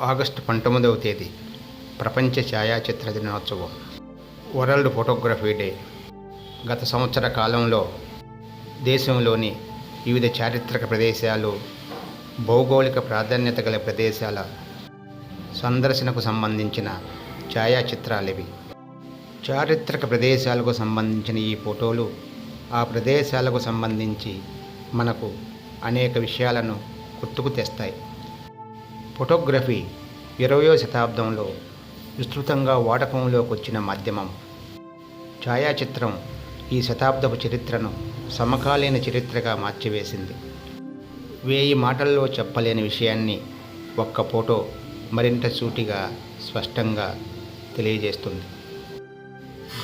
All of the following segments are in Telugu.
ఆగస్టు పంతొమ్మిదవ తేదీ ప్రపంచ ఛాయాచిత్ర దినోత్సవం వరల్డ్ ఫోటోగ్రఫీ డే. గత సంవత్సర కాలంలో దేశంలోని వివిధ చారిత్రక ప్రదేశాలు భౌగోళిక ప్రాధాన్యత గల ప్రదేశాల సందర్శనకు సంబంధించిన ఛాయాచిత్రాలివి. చారిత్రక ప్రదేశాలకు సంబంధించిన ఈ ఫోటోలు ఆ ప్రదేశాలకు సంబంధించి మనకు అనేక విషయాలను గుర్తుకు తెస్తాయి. ఫోటోగ్రఫీ ఇరవయో శతాబ్దంలో విస్తృతంగా వాడకంలోకి వచ్చిన మాధ్యమం. ఛాయాచిత్రం ఈ శతాబ్దపు చరిత్రను సమకాలీన చరిత్రగా మార్చివేసింది. వేయి మాటల్లో చెప్పలేని విషయాన్ని ఒక్క ఫోటో మరింత సూటిగా స్పష్టంగా తెలియజేస్తుంది.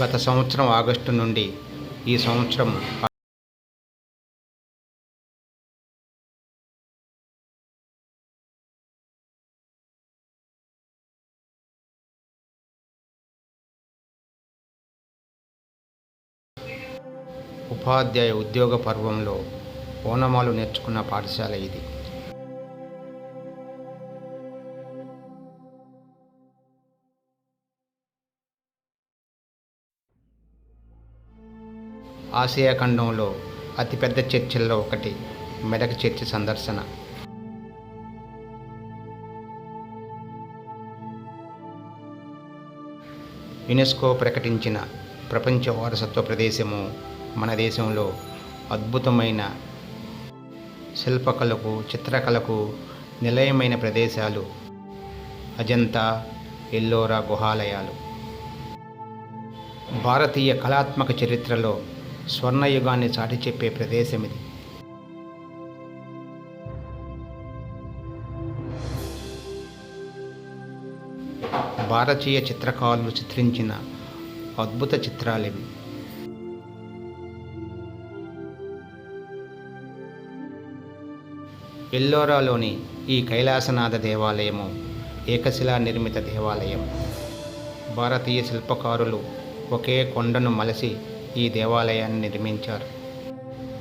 గత సంవత్సరం ఆగస్టు నుండి ఈ సంవత్సరం ఉపాధ్యాయ ఉద్యోగ పర్వంలో ఓనమాలు నేర్చుకున్న పాఠశాల ఇది. ఆసియా ఖండంలో అతిపెద్ద చర్చిల్లో ఒకటి మెదక్ చర్చి సందర్శన. యునెస్కో ప్రకటించిన ప్రపంచ వారసత్వ ప్రదేశము మన దేశంలో అద్భుతమైన శిల్పకళకు చిత్రకళకు నిలయమైన ప్రదేశాలు అజంతా ఎల్లోరా గుహాలయాలు. భారతీయ కళాత్మక చరిత్రలో స్వర్ణయుగాన్ని చాటి చెప్పే ప్రదేశం ఇది భారతీయ చిత్రకారులు చిత్రించిన అద్భుత చిత్రాలివి. ఎల్లోరాలోని ఈ కైలాసనాథ దేవాలయము ఏకశిలా నిర్మిత దేవాలయం. భారతీయ శిల్పకారులు ఒకే కొండను మలసి ఈ దేవాలయాన్ని నిర్మించారు.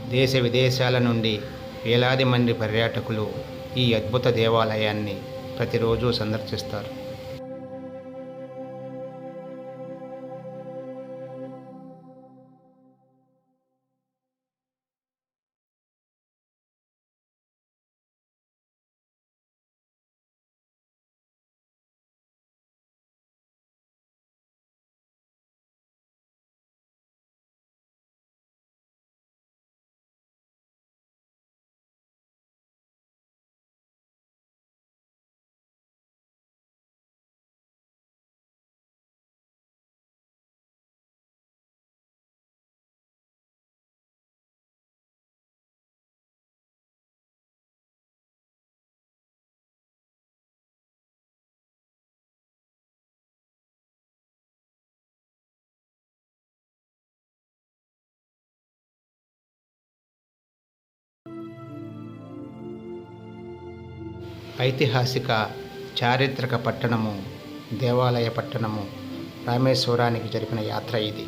దేశ విదేశాల నుండి వేలాది మంది పర్యాటకులు ఈ అద్భుత దేవాలయాన్ని ప్రతిరోజు సందర్శిస్తారు. ఐతిహాసిక చారిత్రక పట్టణము దేవాలయ పట్టణము రామేశ్వరానికి జరిపిన యాత్ర ఇది.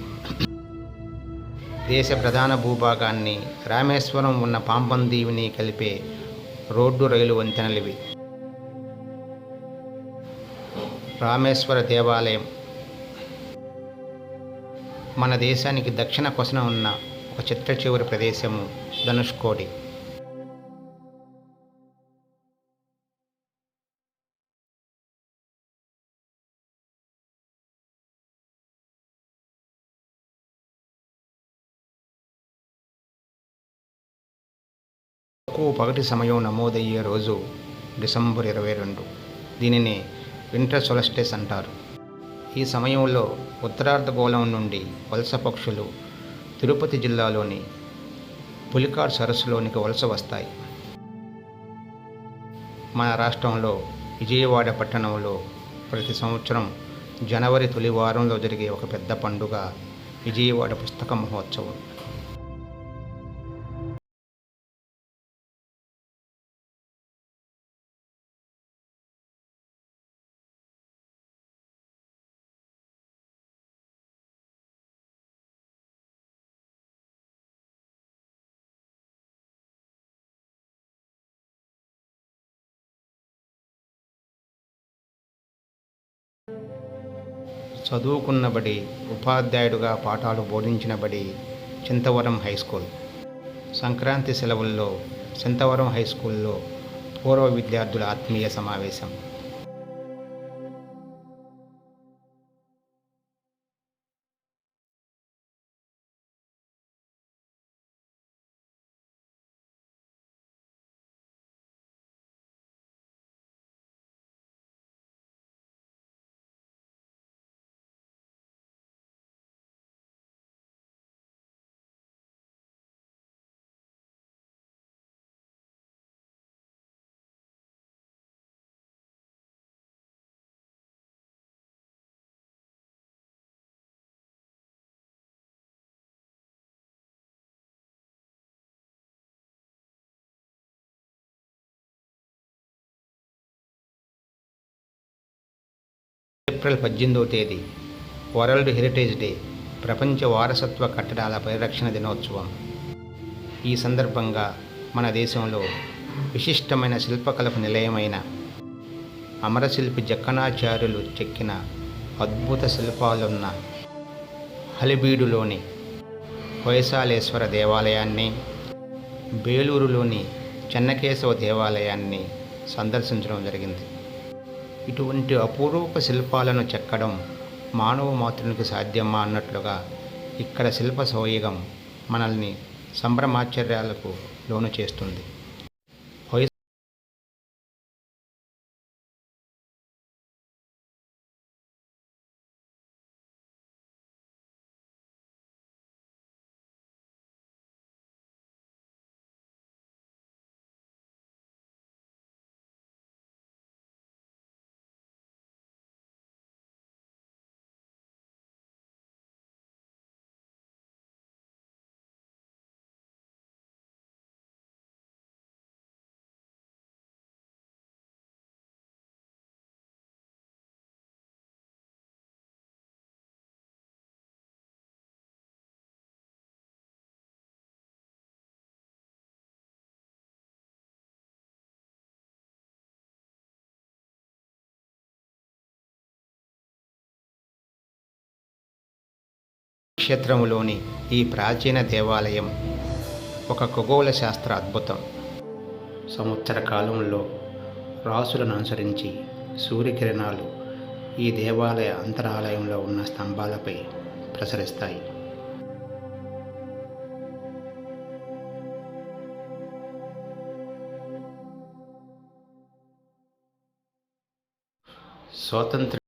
దేశ ప్రధాన భూభాగాన్ని రామేశ్వరం ఉన్న పాంపం దీవిని కలిపే రోడ్డు రైలు వంతెనలివి. రామేశ్వర దేవాలయం. మన దేశానికి దక్షిణ కొసన ఉన్న ఒక చిట్ట చివరి ప్రదేశము ధనుష్కోడి తక్కువ పగటి సమయం నమోదయ్యే రోజు డిసెంబర్ ఇరవై రెండు. దీనిని వింటర్ సొలస్టెస్ అంటారు. ఈ సమయంలో ఉత్తరార్ధగోళం నుండి వలస పక్షులు తిరుపతి జిల్లాలోని పులికాడ్ సరస్సులోనికి వలస వస్తాయి. మన రాష్ట్రంలో విజయవాడ పట్టణంలో ప్రతి సంవత్సరం జనవరి తొలి వారంలో జరిగే ఒక పెద్ద పండుగ విజయవాడ పుస్తక మహోత్సవం. చదువుకున్నబడి ఉపాధ్యాయుడుగా పాఠాలు బోధించినబడి చింతవరం హై స్కూల్. సంక్రాంతి సెలవుల్లో చింతవరం హై స్కూల్లో పూర్వ విద్యార్థుల ఆత్మీయ సమావేశం. ఏప్రిల్ పద్దెనిమిదవ తేదీ వరల్డ్ హెరిటేజ్ డే ప్రపంచ వారసత్వ కట్టడాల పరిరక్షణ దినోత్సవం. ఈ సందర్భంగా మన దేశంలో విశిష్టమైన శిల్పకళకు నిలయమైన అమరశిల్పి జక్కనాచార్యులు చెక్కిన అద్భుత శిల్పాలున్న హలిబీడులోని హొయసాలేశ్వర దేవాలయాన్ని బేలూరులోని చెన్నకేశవ దేవాలయాన్ని సందర్శించడం జరిగింది. ఇటువంటి అపూర్వప శిల్పాలను చెక్కడం మానవ మాతృనికి సాధ్యమా అన్నట్లుగా ఇక్కడ శిల్ప సౌయగం మనల్ని సంభ్రమాశ్చర్యాలకు లోను చేస్తుంది. క్షేత్రములోని ఈ ప్రాచీన దేవాలయం ఒక ఖగోళ శాస్త్ర అద్భుతం. సంవత్సర కాలంలో రాసులను అనుసరించి సూర్యకిరణాలు ఈ దేవాలయ అంతరాలయంలో ఉన్న స్తంభాలపై ప్రసరిస్తాయి. స్వాతంత్ర